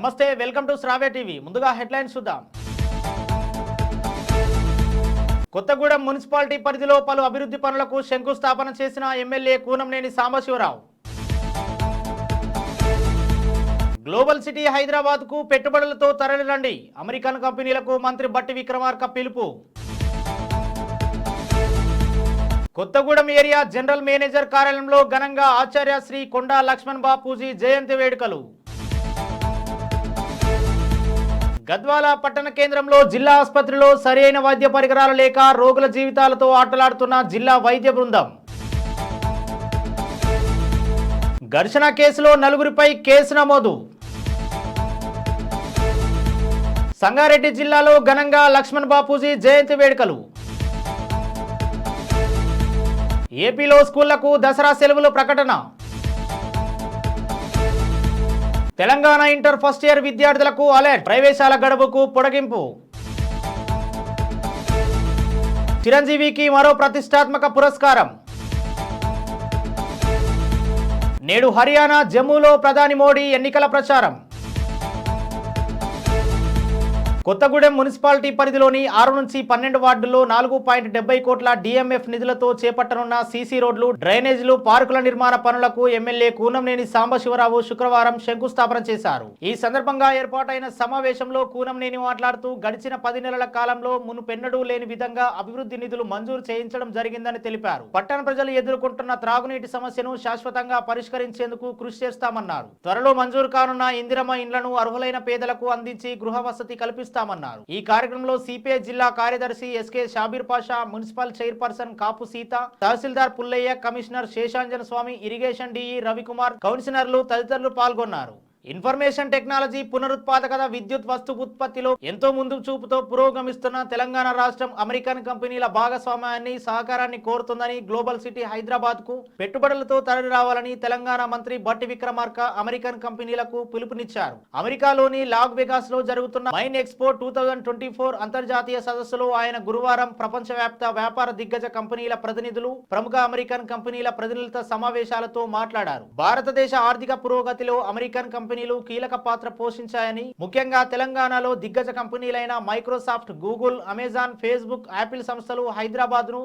నమస్తే welcome to Sravya TV. ముందుగా headlines చూద్దాం. కొత్తగూడెం మున్సిపాలిటీ పరిధిలో పలు అభివృద్ధి పనులకు శంకుస్థాపన చేసిన MLA Koonanneni Sambasivarao. Global city హైదరాబాద్కు పెట్టుబడులతో తరలిరండి. అమెరికన్ కంపెనీలకు మంత్రి బట్టి విక్రమార్క పిలుపు. కొత్తగూడెం ఏరియా జనరల్ మేనేజర్ కార్యాలయంలో ఘనంగా ఆచార్య శ్రీ కొండా లక్ష్మణ్ బాపూజీ జయంతి వేడుకలు. గద్వాల పట్టణ కేంద్రంలో జిల్లా ఆసుపత్రిలో సరైన వైద్య పరికరాలు లేక రోగుల జీవితాలతో ఆటలాడుతున్న జిల్లా వైద్య బృందం. ఘర్షణ కేసులో నలుగురిపై కేసు నమోదు. సంగారెడ్డి జిల్లాలో ఘనంగా లక్ష్మణ్ బాపూజీ జయంతి వేడుకలు. ఏపీలో స్కూళ్ళకు దసరా సెలవులు ప్రకటన. తెలంగాణ ఇంటర్ ఫస్ట్ ఇయర్ విద్యార్థులకు అలర్ట్. ప్రవేశాల గడువుకు పొడగింపు. చిరంజీవికి మరో ప్రతిష్టాత్మక పురస్కారం. నేడు హర్యానా జమ్మూలో ప్రధాని మోడీ ఎన్నికల ప్రచారం. కొత్తగూడెం మున్సిపాలిటీ పరిధిలోని ఆరు నుంచి పన్నెండు వార్డుల్లో నాలుగు పాయింట్ డెబ్బై కోట్ల డిఎంఎఫ్ నిధులతో చేపట్టనున్న సీసీ రోడ్లు డ్రైనేజీలు పార్కుల నిర్మాణ పనులకు ఎమ్మెల్యే కూనంనేని సాంబశివరావు శుక్రవారం శంకుస్థాపన చేశారు. ఈ సందర్భంగా ఏర్పాటైన సమావేశంలో కూనంనేని మాట్లాడుతూ గడిచిన పది నెలల కాలంలో మునుపెన్నడూ లేని విధంగా అభివృద్ధి నిధులు మంజూరు చేయించడం జరిగిందని తెలిపారు. పట్టణ ప్రజలు ఎదుర్కొంటున్న త్రాగునీటి సమస్యను శాశ్వతంగా పరిష్కరించేందుకు కృషి చేస్తామన్నారు. త్వరలో మంజూరు కానున్న ఇందిరమ్మ ఇండ్లను అర్హులైన పేదలకు అందించి గృహ వసతి నిర్వహిస్తామన్నారు ఈ కార్యక్రమంలో సిపిఐ జిల్లా కార్యదర్శి SK Shabbir Pasha municipal chairperson Kapu Seetha tahsildar Pullaiah commissioner Seshanjana Swamy irrigation DE Ravikumar కౌన్సిలర్లు తదితరులు పాల్గొన్నారు. ఇన్ఫర్మేషన్ టెక్నాలజీ పునరుత్పాదకత విద్యుత్ వస్తు ఉత్పత్తిలో ఎంతో ముందు చూపుతో పురోగమిస్తున్న తెలంగాణ రాష్ట్రం అమెరికన్ కంపెనీల భాగస్వామ్యాన్ని సహకారాన్ని కోరుతుందని గ్లోబల్ సిటీ హైదరాబాద్కు పెట్టుబడులతో తరలి రావాలని తెలంగాణ మంత్రి బట్టి విక్రమార్క అమెరికన్ కంపెనీలకు పిలుపునిచ్చారు. అమెరికాలోని లాగ్ వెగాస్లో జరుగుతున్న mine expo two thousand twenty four అంతర్జాతీయ సదస్సులో ఆయన గురువారం ప్రపంచవ్యాప్త వ్యాపార దిగ్గజ కంపెనీల ప్రతినిధులు ప్రముఖ అమెరికన్ కంపెనీల ప్రతినిధులతో సమావేశాలతో మాట్లాడారు. భారతదేశ ఆర్థిక పురోగతిలో అమెరికన్ కంపెనీలు కీలక పాత్ర పోషించాయని ముఖ్యంగా తెలంగాణలో దిగ్గజ కంపెనీలైన Microsoft Google Amazon Facebook Apple సంస్థలు హైదరాబాద్ను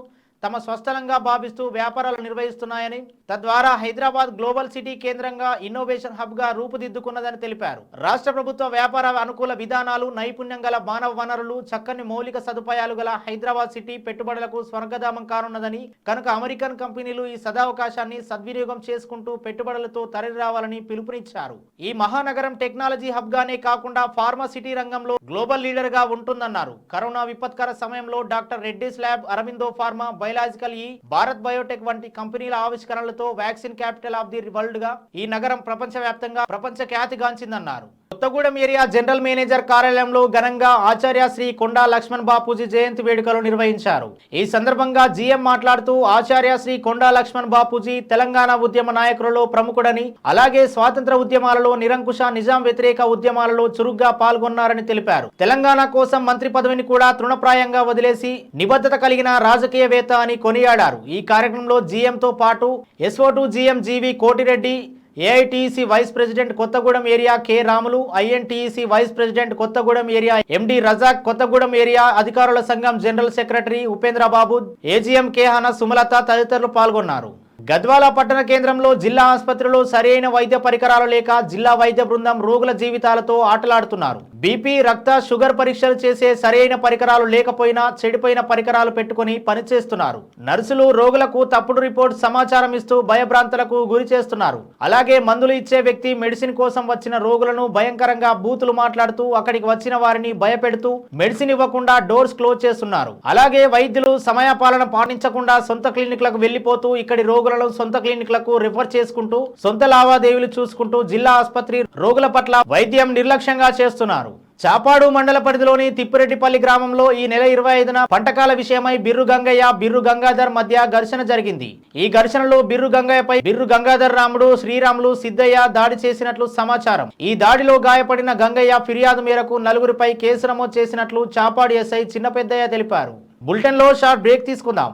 తమ స్వస్థలంగా భావిస్తూ వ్యాపారాలు నిర్వహిస్తున్నాయని తద్వారా హైదరాబాద్ గ్లోబల్ సిటీ కేంద్రంగా ఇన్నోవేషన్ హబ్గా రూపుదిద్దుకున్నదని తెలిపారు. రాష్ట్ర ప్రభుత్వ వ్యాపార అనుకూల విధానాలు నైపుణ్యం గల మానవ వనరులు చక్కని మౌలిక సదుపాయాలు గల హైదరాబాద్ సిటీ పెట్టుబడులకు స్వర్గధామం కానున్నదని కనుక అమెరికన్ కంపెనీలు ఈ సదావకాశాన్ని సద్వినియోగం చేసుకుంటూ పెట్టుబడులతో తరలి రావాలని పిలుపునిచ్చారు. ఈ మహానగరం టెక్నాలజీ హబ్ గానే కాకుండా ఫార్మా సిటీ రంగంలో గ్లోబల్ లీడర్గా ఉంటుందన్నారు. కరోనా విపత్కర సమయంలో doctor Reddy's lab Aurobindo pharma biological E Bharat biotech వంటి కంపెనీల ఆవిష్కరణలతో వ్యాక్సిన్ క్యాపిటల్ ఆఫ్ ది వరల్డ్గా ఈ నగరం ప్రపంచవ్యాప్తంగా ప్రపంచ ఖ్యాతిగాంచిందన్నారు కొత్తగూడెం ఏరియా జనరల్ మేనేజర్ కార్యాలయంలో ఘనంగా ఆచార్య శ్రీ కొండా లక్ష్మణ్ బాపూజీ జయంతి వేడుకలు నిర్వహించారు. ఈ సందర్భంగా జీఎం మాట్లాడుతూ ఆచార్య శ్రీ కొండా లక్ష్మణ్ బాపూజీ తెలంగాణ ఉద్యమ నాయకులలో ప్రముఖుడని అలాగే స్వాతంత్ర ఉద్యమాలలో నిరంకుశ నిజాం వ్యతిరేక ఉద్యమాలలో చురుగ్గా పాల్గొన్నారని తెలిపారు. తెలంగాణ కోసం మంత్రి పదవిని కూడా తృణప్రాయంగా వదిలేసి నిబద్ధత కలిగిన రాజకీయవేత్త అని కొనియాడారు. ఈ కార్యక్రమంలో జీఎంతో పాటు SO to GM GV Kotireddy AITUC vice president Kothagudem area K Ramulu INTUC vice president Kothagudem area MD Razak Kothagudem area అధికారుల సంఘం general secretary Upendra Babu AGM K Hana Sumalatha తదితరులు పాల్గొన్నారు. గద్వాల పట్టణ కేంద్రంలో జిల్లా ఆసుపత్రిలో సరైన వైద్య పరికరాలు లేక జిల్లా వైద్య బృందం రోగుల జీవితాలతో ఆటలాడుతున్నారు. బీపీ రక్త షుగర్ పరీక్షలు చేసే సరైన పరికరాలు లేకపోయినా చెడిపోయిన పరికరాలు పెట్టుకుని పనిచేస్తున్నారు. నర్సులు రోగులకు తప్పుడు రిపోర్ట్ సమాచారం ఇస్తూ భయభ్రాంతులకు గురి చేస్తున్నారు. అలాగే మందులు ఇచ్చే వ్యక్తి మెడిసిన్ కోసం వచ్చిన రోగులను భయంకరంగా బూతులు మాట్లాడుతూ అక్కడికి వచ్చిన వారిని భయపెడుతూ మెడిసిన్ ఇవ్వకుండా డోర్స్ క్లోజ్ చేస్తున్నారు. అలాగే వైద్యులు సమయపాలన పాటించకుండా సొంత క్లినిక్లకు వెళ్ళిపోతూ ఇక్కడి రోగులను సొంత క్లినిక్లకు రిఫర్ చేసుకుంటూ సొంత లావాదేవీలు చూసుకుంటూ జిల్లా ఆసుపత్రి రోగుల పట్ల వైద్యం నిర్లక్ష్యంగా చేస్తున్నారు. చాపాడు మండల పరిధిలోని తిప్పిరెడ్డిపల్లి గ్రామంలో ఈ నెల ఇరవై ఐదున పంటకాల విషయమై బిర్రు గంగయ్య బిర్రు గంగాధర్ మధ్య ఘర్షణ జరిగింది. ఈ ఘర్షణలో బిర్రు గంగయ్యపై బిర్రు గంగాధర్ రాముడు శ్రీరాములు సిద్ధయ్య దాడి చేసినట్లు సమాచారం. ఈ దాడిలో గాయపడిన గంగయ్య ఫిర్యాదు మేరకు నలుగురిపై కేసు నమోదు చేసినట్లు చాపాడు ఎస్ఐ చిన్న పెద్దయ్య తెలిపారు. బులెటిన్లో షార్ట్ బ్రేక్ తీసుకుందాం.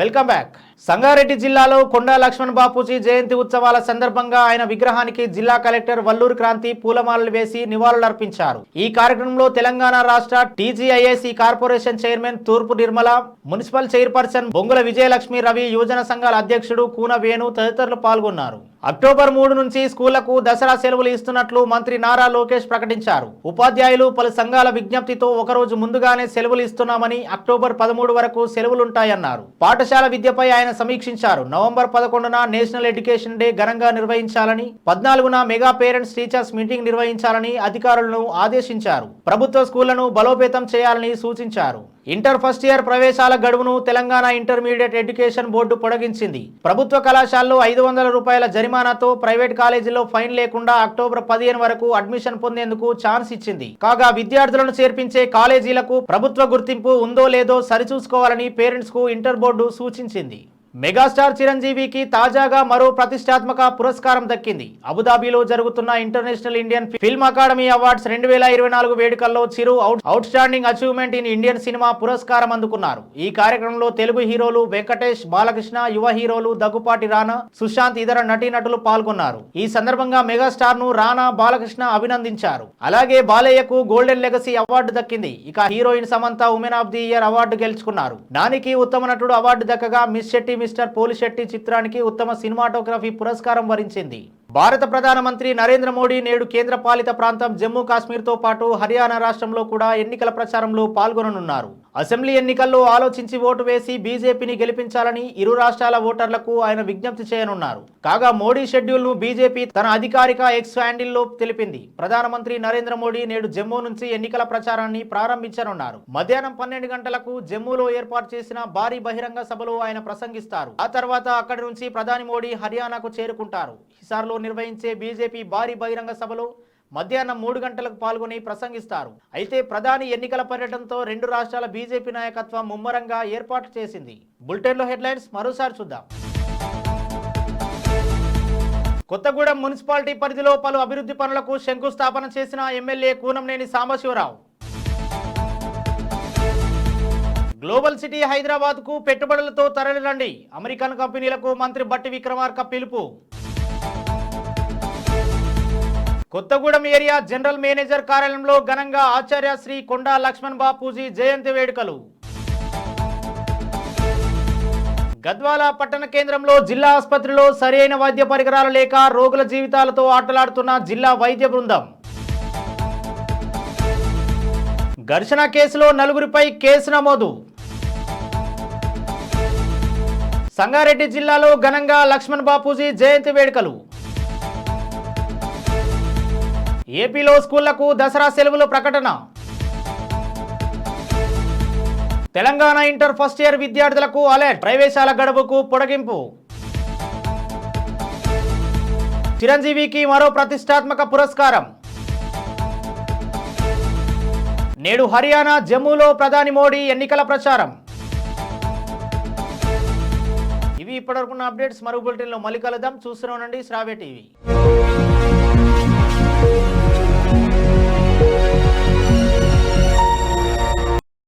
వెల్కమ్ బ్యాక్ సంగారెడ్డి జిల్లాలో కొండా లక్ష్మణ్ బాపూజీ జయంతి ఉత్సవాల సందర్భంగా ఆయన విగ్రహానికి జిల్లా కలెక్టర్ వల్లూరు క్రాంతి పూలమాలలు వేసి నివాళులర్పించారు. ఈ కార్యక్రమంలో తెలంగాణ రాష్ట్ర టీజీఐఏసీ కార్పొరేషన్ చైర్మన్ తూర్పు నిర్మల మున్సిపల్ చైర్పర్సన్ బొంగుల విజయలక్ష్మి రవి యువజన సంఘాల అధ్యక్షుడు కూన వేణు తదితరులు పాల్గొన్నారు. అక్టోబర్ మూడు నుంచి స్కూళ్ళకు దసరా సెలవులు ఇస్తున్నట్లు మంత్రి నారా లోకేష్ ప్రకటించారు. ఉపాధ్యాయులు పలు సంఘాల విజ్ఞప్తితో ఒకరోజు ముందుగానే సెలవులు ఇస్తున్నామని అక్టోబర్ పదమూడు వరకు సెలవులుంటాయన్నారు. పాఠశాల విద్యపై ఆయన సమీక్షించారు. నవంబర్ పదకొండున నేషనల్ ఎడ్యుకేషన్ డే ఘనంగా నిర్వహించాలని పద్నాలుగున మెగా పేరెంట్స్ టీచర్స్ మీటింగ్ నిర్వహించాలని అధికారులను ఆదేశించారు. ప్రభుత్వ స్కూళ్ళను బలోపేతం చేయాలని సూచించారు. ఇంటర్ ఫస్ట్ ఇయర్ ప్రవేశాల గడువును తెలంగాణ ఇంటర్మీడియట్ ఎడ్యుకేషన్ బోర్డు పొడిగించింది. ప్రభుత్వ కళాశాలలో ఐదు వందల రూపాయల జరిమానాతో ప్రైవేట్ కాలేజీలో ఫైన్ లేకుండా అక్టోబర్ పదిహేను వరకు అడ్మిషన్ పొందేందుకు ఛాన్స్ ఇచ్చింది. కాగా విద్యార్థులను చేర్పించే కాలేజీలకు ప్రభుత్వ గుర్తింపు ఉందో లేదో సరిచూసుకోవాలని పేరెంట్స్కు ఇంటర్ బోర్డు సూచించింది. మెగాస్టార్ చిరంజీవికి తాజాగా మరో ప్రతిష్టాత్మక పురస్కారం దక్కింది. అబుదాబిలో జరుగుతున్న international Indian film academy awards రెండు వేల ఇరవై నాలుగు వేడుకల్లో Chiru out outstanding achievement in Indian cinema పురస్కారం అందుకున్నారు. ఈ కార్యక్రమంలో తెలుగు హీరోలు వెంకటేష్ బాలకృష్ణ యువ హీరోలు దగ్గుపాటి రానా సుశాంత్ ఇతర నటీనటులు పాల్గొన్నారు. ఈ సందర్భంగా మెగాస్టార్ను రానా బాలకృష్ణ అభినందించారు. అలాగే బాలయ్యకు గోల్డెన్ లెగసీ అవార్డు దక్కింది. ఇక heroine Samantha women of the year award గెలుచుకున్నారు. నానికి ఉత్తమ నటుడు అవార్డు దక్కగా మిస్ శెట్టి మిస్టర్ పోలిశెట్టి చిత్రానికి ఉత్తమ సినిమాటోగ్రఫీ పురస్కారం వరించింది. భారత ప్రధానమంత్రి నరేంద్ర మోడీ నేడు కేంద్ర పాలిత ప్రాంతం జమ్మూ కాశ్మీర్తో పాటు హర్యానా రాష్ట్రంలో కూడా ఎన్నికల ప్రచారంలో పాల్గొననున్నారు. అసెంబ్లీ ఎన్నికల్లో ఆలోచించి ఓటు వేసి బీజేపీని గెలిపించాలని ఇరు రాష్ట్రాల ఓటర్లకు ఆయన విజ్ఞప్తి చేయనున్నారు. కాగా మోడీ షెడ్యూల్ను బీజేపీ తన అధికారిక ఎక్స్ హ్యాండిల్లో తెలిపింది. ప్రధానమంత్రి నరేంద్ర మోడీ నేడు జమ్మూ నుంచి ఎన్నికల ప్రచారాన్ని ప్రారంభించనున్నారు. మధ్యాహ్నం పన్నెండు గంటలకు జమ్మూలో ఏర్పాటు చేసిన భారీ బహిరంగ సభలో ఆయన ప్రసంగిస్తారు. ఆ తర్వాత అక్కడి నుంచి ప్రధాని మోడీ హర్యానాకు చేరుకుంటారు. హిసార్లో నిర్వహించే బీజేపీ భారీ బహిరంగ సభలో మధ్యాహ్నం మూడు గంటలకు పాల్గొని ప్రసంగిస్తారు. అయితే ప్రధాని ఎన్నికల పర్యటనతో రెండు రాష్ట్రాల బీజేపీ నాయకత్వం ముమ్మరంగా ఏర్పాటు చేసింది. బులెటిన్లో హెడ్లైన్స్ మరోసారి చూద్దాం. కొత్తగూడెం మున్సిపాలిటీ పరిధిలో పలు అభివృద్ధి పనులకు శంకుస్థాపన చేసిన MLA Koonanneni Sambasivarao. Global city హైదరాబాద్కు పెట్టుబడులతో తరలిరండి. అమెరికన్ కంపెనీలకు మంత్రి బట్టి విక్రమార్క పిలుపు. కొత్తగూడెం ఏరియా జనరల్ మేనేజర్ కార్యాలయంలో ఘనంగా ఆచార్య శ్రీ కొండా లక్ష్మణ్ బాపూజీ జయంతి వేడుకలు. గద్వాల పట్టణ కేంద్రంలో జిల్లా ఆసుపత్రిలో సరైన వైద్య పరికరాలు లేక రోగుల జీవితాలతో ఆటలాడుతున్న జిల్లా వైద్య బృందం. ఘర్షణ కేసులో నలుగురిపై కేసు నమోదు. సంగారెడ్డి జిల్లాలో ఘనంగా లక్ష్మణ్ బాపూజీ జయంతి వేడుకలు. ఏపీలో స్కూళ్ళకు దసరా సెలవులు ప్రకటన. తెలంగాణ ఇంటర్ ఫస్ట్ ఇయర్ విద్యార్థులకు అలర్ట్ ప్రవేశాల గడువుకు పొడగింపు. చిరంజీవికి మరో ప్రతిష్టాత్మక పురస్కారం. నేడు హర్యానా జమ్మూలో ప్రధాని మోడీ ఎన్నికల ప్రచారం. ఇవి ఇప్పటివరకున్న అప్డేట్స్. మరో బులెటిన్లో మళ్ళీ కలుద్దాం. చూస్తూనే ఉండండి శ్రావ్య టీవీ.